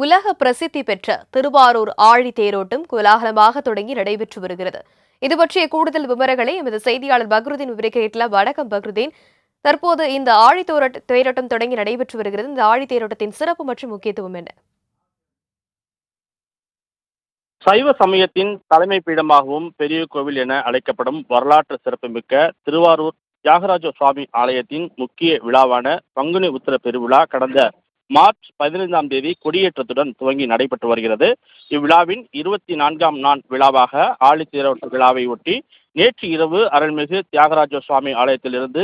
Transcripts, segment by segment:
உலக பிரசித்தி பெற்ற திருவாரூர் ஆழி தேரோட்டம் கோலாகலமாக தொடங்கி நடைபெற்று வருகிறது. இது பற்றிய கூடுதல் விவரங்களை எமது செய்தியாளர் பக்ருதீன் விவரிக்க கேட்கலாம் வணக்கம் பக்ருதீன். தற்போது இந்த ஆழி தேரோட்டம் தொடங்கி நடைபெற்று வருகிறது. இந்த ஆழி தேரோட்டத்தின் சிறப்பு மற்றும் முக்கியத்துவம் என்ன? சைவ சமயத்தின் தலைமை பீடமாகவும் பெரிய கோவில் என அழைக்கப்படும் வரலாற்று சிறப்புமிக்க திருவாரூர் தியாகராஜ சுவாமி ஆலயத்தின் முக்கிய விழாவான பங்குனி உத்திர பெருவிழா கடந்த மார்ச் பதினைந்தாம் தேதி கொடியேற்றத்துடன் துவங்கி நடைபெற்று வருகிறது. இவ்விழாவின் இருபத்தி நான்காம் நாள் விழாவாக ஆழித்தேரோட்ட விழாவை ஒட்டி நேற்று இரவு அருள்மிகு தியாகராஜ சுவாமி ஆலயத்திலிருந்து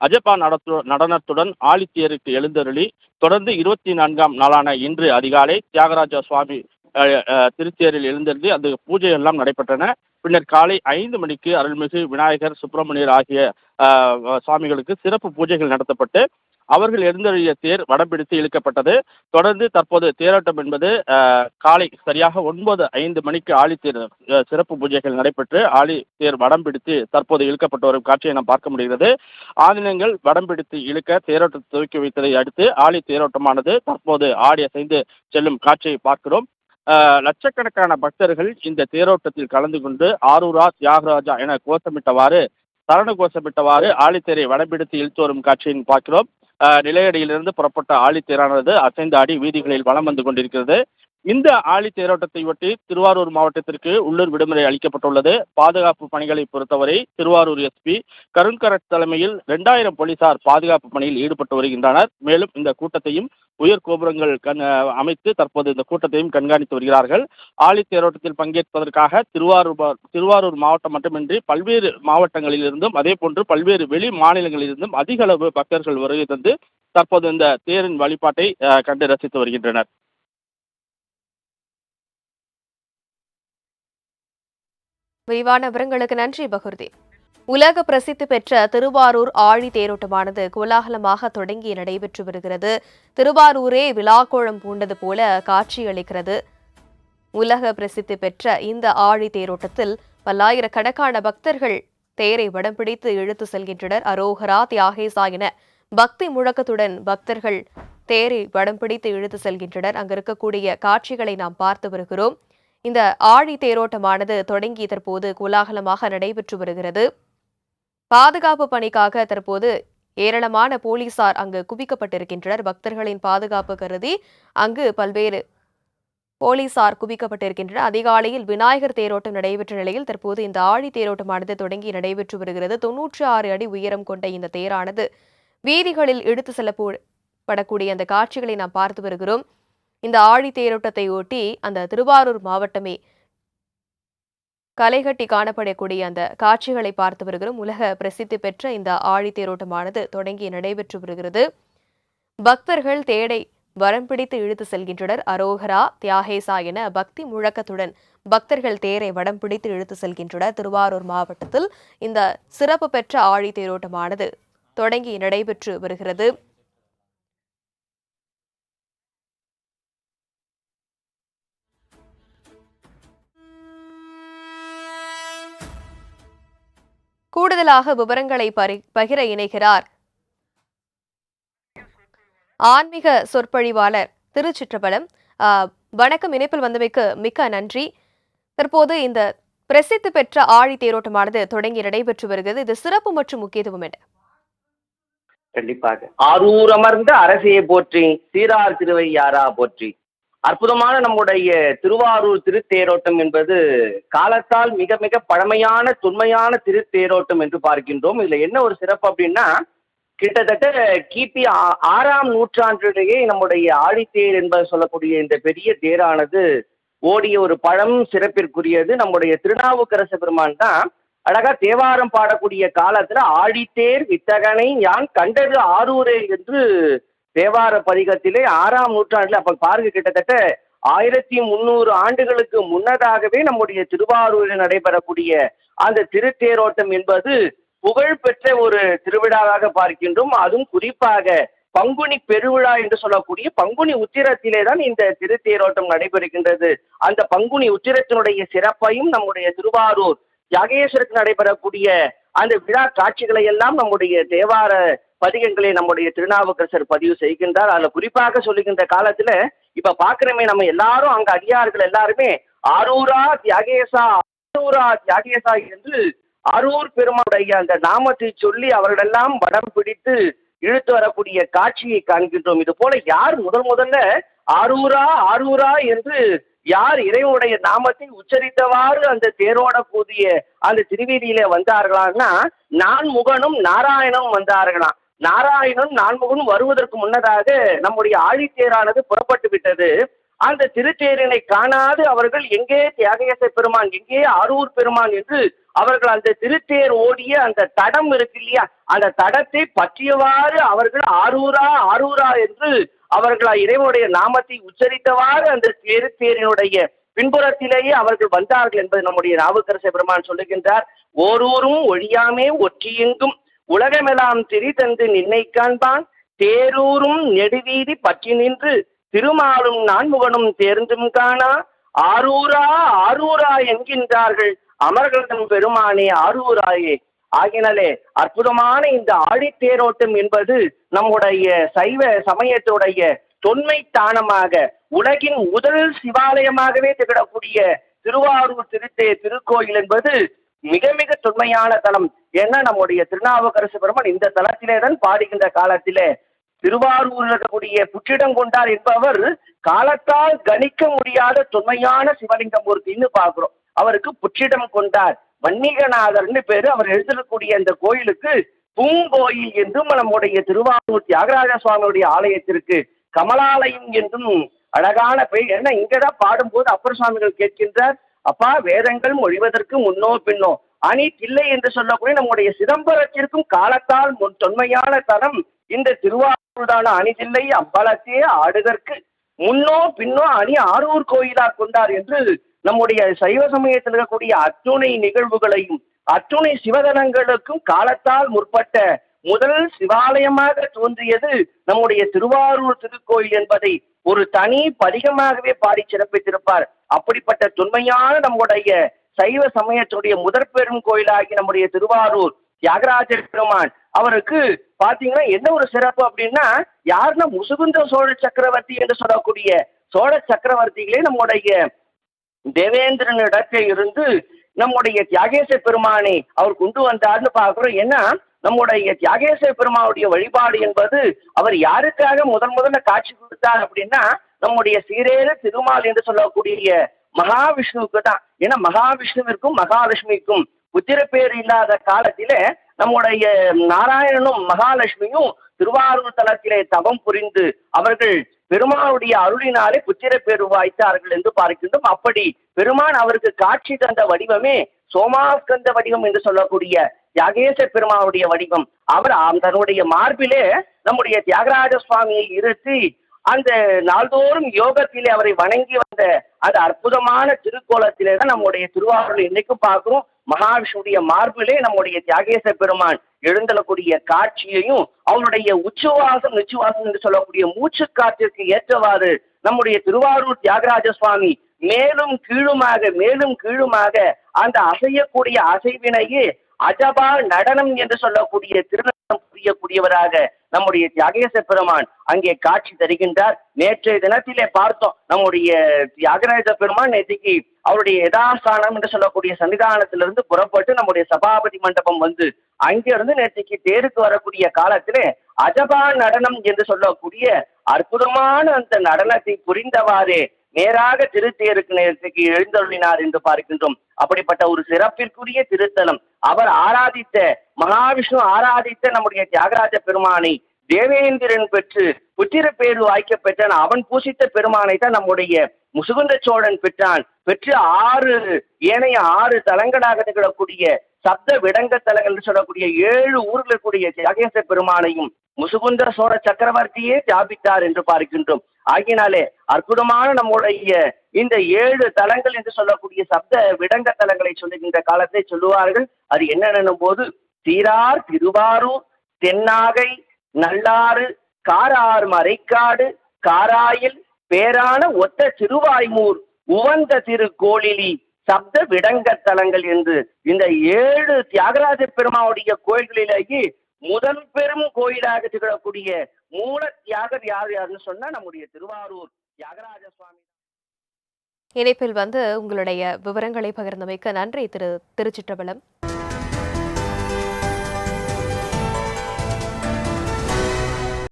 அஜப்பா நடத்து நடனத்துடன் ஆழித்தேருக்கு எழுந்தருளி தொடர்ந்து இருபத்தி நான்காம் நாளான இன்று அதிகாலை தியாகராஜ சுவாமி திருத்தேரில் எழுந்தருளி அந்த பூஜை எல்லாம் நடைபெற்றன. பின்னர் காலை ஐந்து மணிக்கு அருள்மிகு விநாயகர் சுப்பிரமணியர் ஆகிய சுவாமிகளுக்கு சிறப்பு பூஜைகள் நடத்தப்பட்டு அவர்கள் எழுந்தருளிய தேர் வடம் பிடித்து இழுக்கப்பட்டது. தொடர்ந்து தற்போது தேரோட்டம் என்பது காலை சரியாக ஒன்பது ஐந்து மணிக்கு ஆழித்தேர் சிறப்பு பூஜைகள் நடைபெற்று ஆழி தேர் வடம் பிடித்து தற்போது இழுக்கப்பட்டு வரும் காட்சியை நாம் பார்க்க முடிகிறது. ஆதினங்கள் வடம் பிடித்து இழுக்க தேரோட்டத்தை துவக்கி வைத்ததை அடுத்து ஆழி தேரோட்டமானது தற்போது ஆடி அசைந்து செல்லும் காட்சியை பார்க்கிறோம். லட்சக்கணக்கான பக்தர்கள் இந்த தேரோட்டத்தில் கலந்து கொண்டு ஆரூரா தியாகராஜா என கோஷமிட்டவாறு சரண கோஷமிட்டவாறு ஆழித்தேரை வடம்பிடித்து இழுத்து வரும் காட்சியை பார்க்கிறோம். நிலையடியிலிருந்து புறப்பட்ட ஆழித்தேரானது அசைந்தாடி வீதிகளில் வலம் வந்து கொண்டிருக்கிறது. இந்த ஆழி தேரோட்டத்தை ஒட்டி திருவாரூர் மாவட்டத்திற்கு உள்ளூர் விடுமுறை அளிக்கப்பட்டுள்ளது. பாதுகாப்பு பணிகளை பொறுத்தவரை திருவாரூர் எஸ்பி கருண்கரட் தலைமையில் இரண்டாயிரம் போலீசார் பாதுகாப்பு பணியில் ஈடுபட்டு வருகின்றனர். மேலும் இந்த கூட்டத்தையும் உயர் கோபுரங்கள் கண் அமைத்து தற்போது இந்த கூட்டத்தையும் கண்காணித்து வருகிறார்கள். ஆழி தேரோட்டத்தில் பங்கேற்பதற்காக திருவாரூர் திருவாரூர் மாவட்டம் மட்டுமின்றி பல்வேறு மாவட்டங்களிலிருந்தும் அதே போன்று பல்வேறு வெளி மாநிலங்களிலிருந்தும் அதிக அளவு பக்தர்கள் வருகை தந்து தற்போது இந்த தேரின் வழிபாட்டை கண்டு ரசித்து வருகின்றனர். விரிவான விவரங்களுக்கு நன்றி பகுர்தீன் உலக பிரசித்தி பெற்ற திருவாரூர் ஆழி தேரோட்டமானது கோலாகலமாக தொடங்கி நடைபெற்று வருகிறது. திருவாரூரே விழாக்கோளம் பூண்டது போல காட்சியளிக்கிறது உலக பிரசித்தி பெற்ற இந்த ஆழி தேரோட்டத்தில் பல்லாயிரக்கணக்கான பக்தர்கள் தேரை வடம் பிடித்து இழுத்து செல்கின்றனர். அரோகரா தியாகேசா என பக்தி முழக்கத்துடன் பக்தர்கள் தேரை வடம் பிடித்து இழுத்து செல்கின்றனர். அங்கு இருக்கக்கூடிய காட்சிகளை நாம் பார்த்து வருகிறோம். இந்த ஆழி தேரோட்டமானது தொடங்கி தற்போது கோலாகலமாக நடைபெற்று வருகிறது. பாதுகாப்பு பணிக்காக தற்போது ஏராளமான போலீசார் அங்கு குவிக்கப்பட்டிருக்கின்றனர். பக்தர்களின் பாதுகாப்பு கருதி அங்கு பல்வேறு போலீசார் குவிக்கப்பட்டிருக்கின்றனர். அதிகாலையில் விநாயகர் தேரோட்டம் நடைபெற்ற நிலையில் தற்போது இந்த ஆழி தேரோட்டமானது தொடங்கி நடைபெற்று வருகிறது. தொன்னூற்றி ஆறு அடி உயரம் கொண்ட இந்த தேரானது வீதிகளில் இழுத்து செல்லப்படக்கூடிய அந்த காட்சிகளை நாம் பார்த்து வருகிறோம். இந்த ஆழி தேரோட்டத்தை ஒட்டி அந்த திருவாரூர் மாவட்டமே கலைகட்டி காணப்படக்கூடிய அந்த காட்சிகளை பார்த்து வருகிறோம். உலக பிரசித்தி பெற்ற இந்த ஆழி தேரோட்டமானது தொடங்கி நடைபெற்று வருகிறது. பக்தர்கள் தேடை வரம் பிடித்து இழுத்து செல்கின்றனர். அரோகரா தியாகேசா என பக்தி முழக்கத்துடன் பக்தர்கள் தேரை வடம் பிடித்து இழுத்து செல்கின்றனர். திருவாரூர் மாவட்டத்தில் இந்த சிறப்பு பெற்ற ஆழி தேரோட்டமானது தொடங்கி நடைபெற்று வருகிறது. கூடுதலாக விவரங்களை பகிர இணைகிறார். ஆன்மீக சொற்பொழிவாளர் திருச்சிற்றபலம் வணக்கம். இணைப்பில் வந்தமைக்கு மிக்க நன்றி. தற்போது இந்த பிரசித்தி பெற்ற ஆழி தேரோட்டமானது தொடங்கி நடைபெற்று வருகிறது. இது சிறப்பு மற்றும் முக்கியத்துவம் என்ன? கண்டிப்பாக. ஆரூரமர்ந்த அரசையை போற்றி சீரார் திருவையாரா போற்றி. அற்புதமான நம்முடைய திருவாரூர் திருத்தேரோட்டம் என்பது காலத்தால் மிக மிக பழமையான தொன்மையான திருத்தேரோட்டம் என்று பார்க்கின்றோம். இதுல என்ன ஒரு சிறப்பு அப்படின்னா கிட்டத்தட்ட கிபி ஆறாம் நூற்றாண்டிலேயே நம்முடைய ஆழித்தேர் என்பது சொல்லக்கூடிய இந்த பெரிய தேரானது ஓடிய ஒரு பழம் சிறப்பிற்குரியது. நம்முடைய திருநாவுக்கரச பெருமான் தான் அழகா தேவாரம் பாடக்கூடிய காலத்துல ஆழித்தேர் வித்தகனை யான் கண்டது ஆரூரே என்று தேவார பதிகத்திலே ஆறாம் நூற்றாண்டுல அப்ப பாருங்க கிட்டத்தட்ட ஆயிரத்தி முந்நூறு ஆண்டுகளுக்கு முன்னதாகவே நம்முடைய திருவாரூரில் நடைபெறக்கூடிய அந்த திருத்தேரோட்டம் என்பது புகழ்பெற்ற ஒரு திருவிழாவாக பார்க்கின்றோம். அதுவும் குறிப்பாக பங்குனி பெருவிழா என்று சொல்லக்கூடிய பங்குனி உத்திரத்திலே தான் இந்த திருத்தேரோட்டம் நடைபெறுகின்றது. அந்த பங்குனி உத்திரத்தினுடைய சிறப்பையும் நம்முடைய திருவாரூர் யாகேஸ்வரத்தில் நடைபெறக்கூடிய அந்த விழா காட்சிகளை எல்லாம் நம்முடைய தேவார பதிகங்களை நம்முடைய திருநாவுக்கரசர் பதிவு செய்கின்றார். அதுல குறிப்பாக சொல்லுகின்ற காலத்துல இப்ப பாக்குறமே நம்ம எல்லாரும் அங்க அடியார்கள் எல்லாருமே ஆரூரா தியாகேசா ஆரூரா தியாகேசா என்று அரூர் பெருமாளுடைய அந்த நாமத்தை சொல்லி அவர்களெல்லாம் வடம் பிடித்து இழுத்து வரக்கூடிய காட்சியை காண்கின்றோம். இது போல யார் முதல் முதல்ல ஆரூரா ஆரூரா என்று யார் இறைவனுடைய நாமத்தை உச்சரித்தவாறு அந்த தேரோட கூதிய அந்த திருவீதியில வந்தார்களான்னா நான் முகனும் நாராயணனும் வந்தார்களாம். நாராயணன் நான்முகனும் வருவதற்கு முன்னதாக நம்முடைய ஆழித்தேரானது புறப்பட்டு விட்டது. அந்த திருத்தேரினை காணாது அவர்கள் எங்கே தியாகேச பெருமான் எங்கே அரூர் பெருமான் என்று அவர்கள் அந்த திருத்தேர் ஓடிய அந்த தடம் இருக்கு இல்லையா? அந்த தடத்தை பற்றியவாறு அவர்கள் ஆரூரா ஆரூரா என்று அவர்கள் இறைவனுடைய நாமத்தை உச்சரித்தவாறு அந்த திருத்தேரினுடைய பின்புறத்திலேயே அவர்கள் வந்தார்கள் என்பது நம்முடைய நாவுக்கரச பெருமான் சொல்லுகின்றார். ஓரூரும் ஒழியாமே ஒற்றியெங்கும். உலகமெல்லாம் திரிதந்து நின்னை காண்பான். தேரூரும் நெடுவீதி பற்றி நின்று திருமாலும் நான்முகனும் தேர்ந்தும் காணா. ஆரூரா ஆரூரா என்கின்றார்கள் அமர்களதம் பெருமானே ஆரூராயே. ஆகினாலே அற்புதமான இந்த ஆழித்தேரோட்டம் என்பது நம்முடைய சைவ சமயத்துடைய தொன்மை தானமாக உலகின் முதல் சிவாலயமாகவே திகழக்கூடிய திருவாரூர் திருத்தே திருக்கோயில் என்பது மிக மிக தொன்மையான தலம். ஏன்னா நம்முடைய திருநாவுக்கரசு பெருமன் இந்த தலத்திலே தான் பாடுகின்ற காலத்திலே. திருவாரூரில் இருக்கக்கூடிய புற்றிடம் கொண்டார் என்பவர் காலத்தால் கணிக்க முடியாத தொன்மையான சிவலிங்கமூர்த்தின்னு பார்க்கிறோம். அவருக்கு புற்றிடம் கொண்டார். வன்னிகநாதர்னு பேரு அவர் எழுதிருக்கக்கூடிய அந்த கோயிலுக்கு பூங்கோயில் என்றும் நம்முடைய திருவாரூர் தியாகராஜ சுவாமியுடைய ஆலயத்திற்கு கமலாலயம் என்றும் அழகான பெயர். ஏன்னா இங்கதான் பாடும்போது அப்பர் சுவாமிகள் கேட்கின்றார் அப்பா வேதங்கள் மொழிவதற்கு முன்னோ பின்னோ அணி தில்லை என்று சொல்லக்கூடிய நம்முடைய சிதம்பரத்திற்கும் காலத்தால் முன் தொன்மையான தரம் இந்த திருவாரூர்தான அணிதில்லை அம்பலத்தே ஆடுதற்கு. முன்னோ பின்னோ அணி ஆரூர் கோயிலா கொண்டார் என்று நம்முடைய சைவ சமயத்தில் இருக்கக்கூடிய அத்துணை நிகழ்வுகளையும் அத்துணை சிவதனங்களுக்கும் காலத்தால் முற்பட்ட முதல் சிவாலயமாக தோன்றியது நம்முடைய திருவாரூர் திருக்கோயில் என்பதை ஒரு தனி பதிகமாகவே பாடி சிறப்பித்திருப்பார். அப்படிப்பட்ட தொன்மையான நம்முடைய சைவ சமயத்துடைய முதற் பெரும் கோயிலாகி நம்முடைய திருவாரூர் தியாகராஜர் பெருமான் அவருக்கு பாத்தீங்கன்னா என்ன ஒரு சிறப்பு அப்படின்னா யாருன்னா முசுகுந்த சோழ சக்கரவர்த்தி என்று சொல்லக்கூடிய சோழ சக்கரவர்த்திகளே நம்முடைய தேவேந்திரனிடத்தில் இருந்து நம்முடைய தியாகேச பெருமானை அவர் கொண்டு வந்தார்னு பாக்குறோம் ஏன்னா நம்முடைய தியாகேஸ்வர பெருமானுடைய வழிபாடு என்பது அவர் யாருக்காக முதன் முதல்ல காட்சி கொடுத்தார் அப்படின்னா நம்முடைய சீரேறு திருமால் என்று சொல்லக்கூடிய மகாவிஷ்ணுவுக்கு தான். ஏன்னா மகாவிஷ்ணுவிற்கும் மகாலட்சுமிக்கும் புத்திர இல்லாத காலத்திலே நம்முடைய நாராயணனும் மகாலட்சுமியும் திருவாரூர் தலத்திலே தவம் புரிந்து அவர்கள் பெருமானுடைய அருளினாலே புத்திர பேரு வாய்த்தார்கள் என்று பார்க்கின்றோம். அப்படி பெருமான் அவருக்கு காட்சி தந்த வடிவமே சோமாஸ்கந்த வடிவம் என்று சொல்லக்கூடிய தியாகேச பெருமானுடைய வடிவம். அவர் தன்னுடைய மார்பிலே நம்முடைய தியாகராஜ சுவாமியை இருத்தி அந்த நாள்தோறும் யோகத்திலே அவரை வணங்கி வந்த அந்த அற்புதமான திருக்கோலத்திலே தான் நம்முடைய திருவாரூர் இன்னைக்கும் பார்க்கிறோம். மகாவிஷ்ணுடைய மார்பிலே நம்முடைய தியாகேச பெருமான் எழுந்தலக்கூடிய காட்சியையும் அவருடைய உச்சுவாசம் நிச்சுவாசம் என்று சொல்லக்கூடிய மூச்சு காற்றிற்கு ஏற்றவாறு நம்முடைய திருவாரூர் தியாகராஜ சுவாமி மேலும் கீழுமாக மேலும் கீழுமாக அந்த அசையக்கூடிய அசைவினையே அஜபா நடனம் என்று சொல்லக்கூடிய திருநடம் புரியக்கூடியவராக நம்முடைய தியாகேச பெருமான் அங்கே காட்சி தருகின்றார். நேற்றைய தினத்திலே பார்த்தோம் நம்முடைய தியாகராஜ பெருமான் நேற்றுக்கு அவருடைய யதாஸ்தானம் என்று சொல்லக்கூடிய சன்னிதானத்திலிருந்து புறப்பட்டு நம்முடைய சபாபதி மண்டபம் வந்து அங்கிருந்து நேற்றுக்கு தேருக்கு வரக்கூடிய காலத்திலே அஜபா நடனம் என்று சொல்லக்கூடிய அற்புதமான அந்த நடனத்தை புரிந்தவாறே நேராக திருத்தேருக்கு நேரத்துக்கு எழுந்தருளினார் என்று பார்க்கின்றோம். அப்படிப்பட்ட ஒரு சிறப்பிற்குரிய திருத்தலம். அவர் ஆராதித்த மகாவிஷ்ணு ஆராதித்த நம்முடைய தியாகராஜ பெருமானை தேவேந்திரன் பெற்று புத்திர பேரு வாய்க்க பெற்றான். அவன் பூசித்த பெருமானை தான் நம்முடைய முசுகுந்த சோழன் பெற்றான். பெற்று ஆறு ஏனைய ஆறு தலங்களாக திகழக்கூடிய சப்த விடங்க தலங்கள் என்று சொல்லக்கூடிய ஏழு ஊரில் இருக்கக்கூடிய தியாகேச பெருமானையும் முசுகுந்தர சோழ சக்கரவர்த்தியே ஜாபித்தார் என்று பார்க்கின்றோம். ஆகினாலே அற்புதமான நம்முடைய இந்த ஏழு தலங்கள் என்று சொல்லக்கூடிய சப்த விடங்க தலங்களை சொல்லுகின்ற காலத்தை சொல்லுவார்கள். அது என்னென்னும் போது சீரார் திருவாரூர் தென்னாகை நல்லாறு காரார் மறைக்காடு காராயில் பேரான ஒத்த திருவாய்மூர் உவந்த திரு திருக்கோளிலி சப்த விடங்க தலங்கள் என்று இந்த ஏழு தியாகராஜ பெருமாவுடைய கோயில்களிலேயே முதல் பெரும் கோயிலாக திகழக்கூடிய மூல தியாகர் யார் யாருன்னு சொன்னா நம்முடைய திருவாரூர் தியாகராஜ சுவாமி. இணைப்பில் வந்து உங்களுடைய விவரங்களை பகிர்ந்தமைக்கு நன்றி திரு திருச்சிற்றபலம்.